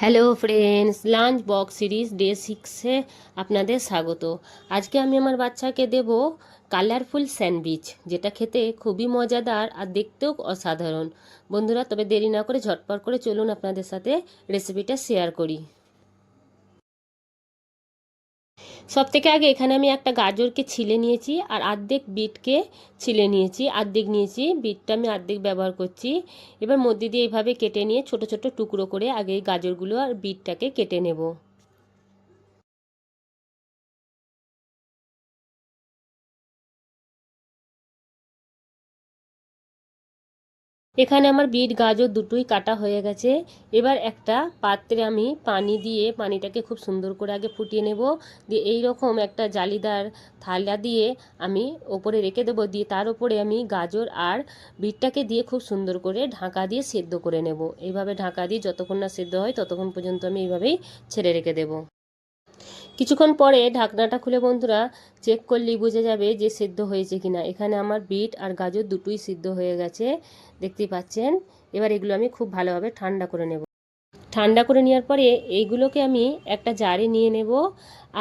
Hello friends lunch box series day সিক্সে আপনাদের স্বাগত। আজকে আমি আমার বাচ্চাকে দেব কালারফুল স্যান্ডউইচ যেটা খেতে খুবই মজাদার আর দেখতেও অসাধারণ। বন্ধুরা, তবে দেরি না করে ঝটপট করে চলুন আপনাদের সাথে রেসিপিটা শেয়ার করি। সব থেকে আগে এখানে আমি একটা গাজরকে ছিলে নিয়েছি আর আর্ধেক বিটকে ছিলে নিয়েছি, আর্ধেক নিয়েছি। বিটটা আমি আর্ধেক ব্যবহার করছি। এবার মধ্যে দিয়ে এইভাবে কেটে নিয়ে ছোট ছোট টুকরো করে আগে গাজরগুলো আর বিটটাকে কেটে নেব। এখানে আমার বিট, গাজর দুটোই কাটা হয়ে গেছে। এবার একটা পাত্রে আমি পানি দিয়ে পানিটাকে খুব সুন্দর করে আগে ফুটিয়ে নেব। দিয়ে এই রকম একটা জালিদার থালা দিয়ে আমি ওপরে রেখে দেবো। দিয়ে তার উপরে আমি গাজর আর বিটটাকে দিয়ে খুব সুন্দর করে ঢাকা দিয়ে সেদ্ধ করে নেব। এইভাবে ঢাকা দিয়ে যতক্ষণ না সেদ্ধ হয় ততক্ষণ পর্যন্ত আমি এইভাবেই ছেড়ে রেখে দেবো। কিছুক্ষণ পরে ঢাকনাটা খুলে বন্ধুরা চেক করলেই বোঝা যাবে যে সেদ্ধ হয়েছে কিনা। এখানে আমার বিট আর গাজর দুটোই সিদ্ধ হয়ে গেছে, দেখতেই পাচ্ছেন। এবার এগুলো আমি খুব ভালোভাবে ঠান্ডা করে নেব। ঠান্ডা করে নেওয়ার পরে এইগুলোকে আমি একটা জারে নিয়ে নেব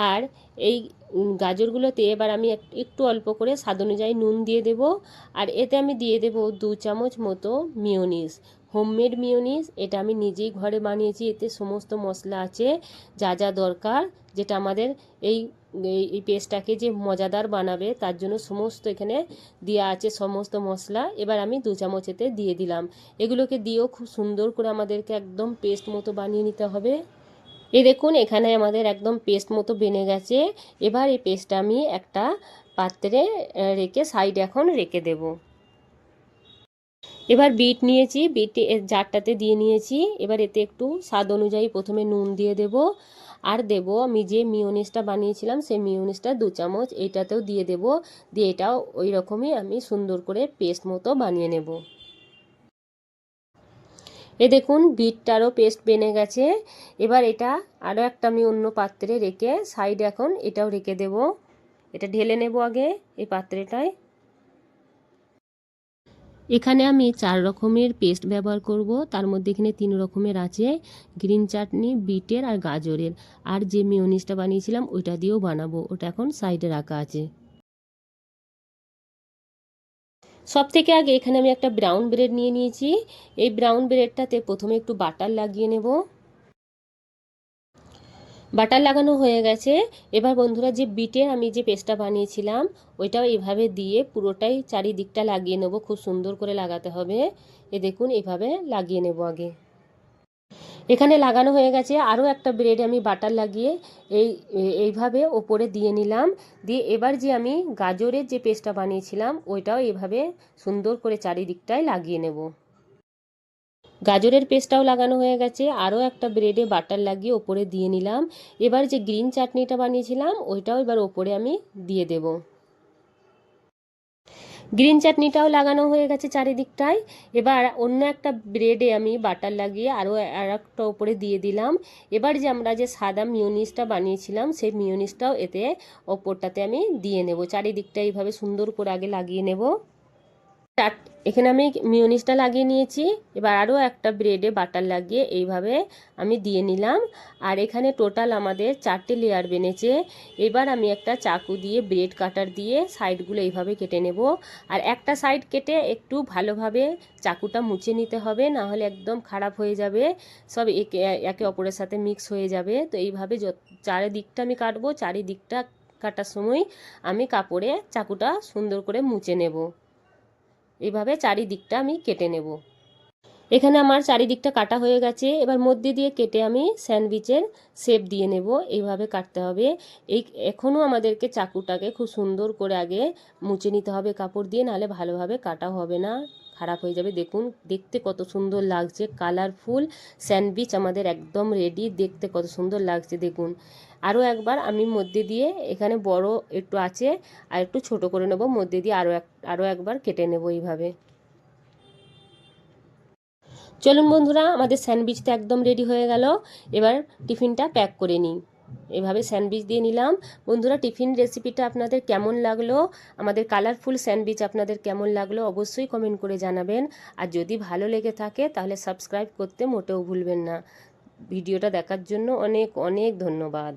আর এই গাজরগুলোতে এবার আমি একটু অল্প করে স্বাদ অনুযায়ী নুন দিয়ে দেব আর এতে আমি দিয়ে দেব দু চামচ মতো মিওনিস হোমমেড মিওনিস এটা আমি নিজেই ঘরে বানিয়েছি, এতে সমস্ত মশলা আছে, যা যা দরকার, যেটা আমাদের এই এই পেস্টটাকে যে মজাদার বানাবে, তার জন্য সমস্ত এখানে দেওয়া আছে সমস্ত মশলা। এবার আমি দু চামচ এতে দিয়ে দিলাম। এগুলোকে দিয়েও খুব সুন্দর করে আমাদেরকে একদম পেস্ট মতো বানিয়ে নিতে হবে। এ দেখুন, এখানে আমাদের একদম পেস্ট মতো বেনে গেছে। এবার এই পেস্টটা আমি একটা পাত্রে রেখে সাইড এখন রেখে দেব। এবার বিট নিয়েছি বিট জারটাতে দিয়ে নিয়েছি। এবার এতে একটু স্বাদ অনুযায়ী প্রথমে নুন দিয়ে দেব। আর দেব আমি যে মিওনিসটা বানিয়েছিলাম, সেই মিওনিসটা দু চামচ এইটাতেও দিয়ে দেব। দিয়ে এটাও ওই রকমই আমি সুন্দর করে পেস্ট মতো বানিয়ে নেব। এ দেখুন, বিটটারও পেস্ট বেনে গেছে। এবার এটা আরও একটা আমি অন্য পাত্রে রেখে সাইডে এখন এটাও রেখে দেব। এটা ঢেলে নেব আগে এই পাত্রেটায়। এখানে আমি চার রকমের পেস্ট ব্যবহার করব। তার মধ্যে এখানে তিন রকমের আছে, গ্রিন চাটনি, বিটের আর গাজরের। আর যে মিওনিসটা বানিয়েছিলাম, ওইটা দিয়েও বানাবো। ওটা এখন সাইডে রাখা আছে। সব থেকে আগে এখানে আমি একটা ব্রাউন ব্রেড নিয়ে নিয়েছি। এই ব্রাউন ব্রেডটাতে প্রথমে একটু বাটার লাগিয়ে নেব। বাটার লাগানো হয়ে গেছে। এবার বন্ধুরা যে বিটের আমি যে পেস্টটা বানিয়েছিলাম, ওইটাও এভাবে দিয়ে পুরোটাই চারিদিকটা লাগিয়ে নেব। খুব সুন্দর করে লাগাতে হবে। এ দেখুন, এভাবে লাগিয়ে নেব আগে। এখানে লাগানো হয়ে গেছে আরও একটা ব্রেডে আমি বাটার লাগিয়ে এই, এইভাবে ওপরে দিয়ে নিলাম। দিয়ে এবার যে আমি গাজরের যে পেস্টটা বানিয়েছিলাম, ওইটাও এভাবে সুন্দর করে চারিদিকটায় লাগিয়ে নেব। গাজরের পেস্টটাও লাগানো হয়ে গেছে। আরও একটা ব্রেডে বাটার লাগিয়ে ওপরে দিয়ে নিলাম। এবার যে গ্রিন চাটনিটা বানিয়েছিলাম, ওইটাও এবার ওপরে আমি দিয়ে দেব। গ্রিন চাটনিটাও লাগানো হয়ে গেছে চারিদিকটায়। এবার অন্য একটা ব্রেডে আমি বাটার লাগিয়ে আরও আর একটা ওপরে দিয়ে দিলাম। এবার যে আমরা যে সাদা মিউনিসটা বানিয়েছিলাম, সেই মিউনিসটাও এতে ওপরটাতে আমি দিয়ে নেব। চারিদিকটা এইভাবে সুন্দর করে আগে লাগিয়ে নেব। চাট, এখানে আমি মিউনিসটা লাগিয়ে নিয়েছি। এবার আরও একটা ব্রেডে বাটার লাগিয়ে এইভাবে আমি দিয়ে নিলাম। আর এখানে টোটাল আমাদের চারটে লেয়ার বেনেছে। এবার আমি একটা চাকু দিয়ে ব্রেড কাটার দিয়ে সাইডগুলো এইভাবে কেটে নেব। আর একটা সাইড কেটে একটু ভালোভাবে চাকুটা মুছে নিতে হবে না হলে একদম খারাপ হয়ে যাবে। সব একে একে অপরের সাথে মিক্স হয়ে যাবে। তো এইভাবে চারিদিকটা আমি কাটবো, চারিদিকটা কাটার সময় আমি কাপড়ে চাকুটা সুন্দর করে মুছে নেব। এইভাবে চারিদিকটা আমি কেটে নেব। এখানে আমার চারিদিকটা কাটা হয়ে গেছে। এবার মধ্যে দিয়ে কেটে আমি স্যান্ডউইচের শেপ দিয়ে নেব। এইভাবে কাটতে হবে। এই এখনও আমাদেরকে চাকুটাকে খুব সুন্দর করে আগে মুছে নিতে হবে কাপড় দিয়ে, নাহলে ভালোভাবে কাটা হবে না। খারাপ হয়ে যাবে। দেখুন, দেখতে কত সুন্দর লাগছে। কালারফুল স্যান্ডউইচ আমাদের একদম রেডি দেখতে কত সুন্দর লাগছে, দেখুন। আরও একবার আমি মধ্যে দিয়ে, এখানে বড় একটু আছে, আর একটু ছোট করে নেব। মধ্যে দিয়ে আরও এক, আরও একবার কেটে নেব এইভাবে। চলুন বন্ধুরা, আমাদের স্যান্ডউইচটা একদম রেডি হয়ে গেল। এবার টিফিনটা প্যাক করে নিই। এভাবে স্যান্ডউইচ দিয়ে নিলাম। বন্ধুরা, টিফিন রেসিপিটা আপনাদের কেমন লাগল? আমাদের কালারফুল স্যান্ডউইচ আপনাদের কেমন লাগল অবশ্যই কমেন্ট করে জানাবেন। আর যদি ভালো লেগে থাকে, তাহলে সাবস্ক্রাইব করতে মোটেও ভুলবেন না। ভিডিওটা দেখার জন্য অনেক অনেক ধন্যবাদ।